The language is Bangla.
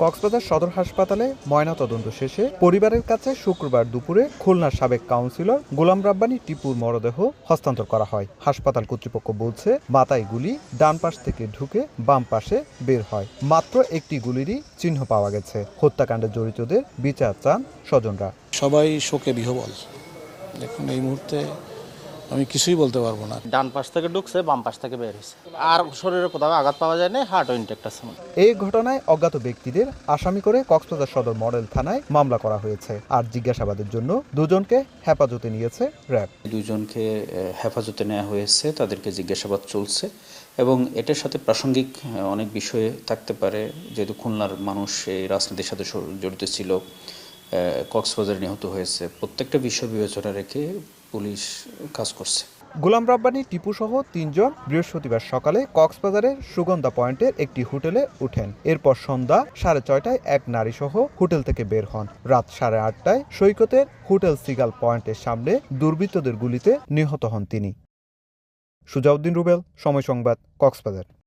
কক্সবাজার সদর হাসপাতালে ময়নাতদন্ত শেষে পরিবারের কাছে শুক্রবার দুপুরে খুলনার সাবেক কাউন্সিলর গোলাম রাব্বানি টিপুর মরদেহ হস্তান্তর করা হয়। হাসপাতাল কর্তৃপক্ষ বলছে, মাথায় গুলি ডান পাশ থেকে ঢুকে বাম পাশে বের হয়। মাত্র একটি গুলিরই চিহ্ন পাওয়া গেছে। হত্যাকাণ্ডে জড়িতদের বিচার চান স্বজনরা। সবাই শোকে বিহবল। দেখুন, এই মুহূর্তে আমি কিছুই বলতে পারব না। ডান পাশ থেকে ঢুকছে বাম পাশ থেকে বের হয়েছে। আর শরীরে কোথাও আঘাত পাওয়া যায় না হার্ট ইনটেক্ট আছে এই ঘটনায় অজ্ঞাত ব্যক্তিদের আসামি করে কক্সবাজার সদর মডেল থানায় মামলা করা হয়েছে আর জিজ্ঞাসাবাদের জন্য দুজনকে হেফাজতে নিয়েছে র্যাব। দুজনকে হেফাজতে নেওয়া হয়েছে তাদেরকে জিজ্ঞাসাবাদ চলছে এবং এটার সাথে প্রাসঙ্গিক অনেক বিষয়ে থাকতে পারে। যেহেতু খুলনার মানুষ এই রাজনীতির সাথে জড়িত ছিল কক্সবাজার নিহত হয়েছে। প্রত্যেকটা বিষয় বিবেচনা রেখে পুলিশ কাজ করছে। গোলাম রাব্বানি, টিপু সহ তিনজন বৃহস্পতিবার সকালে কক্সবাজারের সুগন্ধা পয়েন্টের একটি হোটেলে উঠেন। এরপর সন্ধ্যা সাড়ে ছয়টায় এক নারী সহ হোটেল থেকে বের হন। রাত সাড়ে আটটায় সৈকতের হোটেল সিগাল পয়েন্টের সামনে দুর্বৃত্তদের গুলিতে নিহত হন তিনি। সুজাউদ্দিন রুবেল, সময় সংবাদ, কক্সবাজার।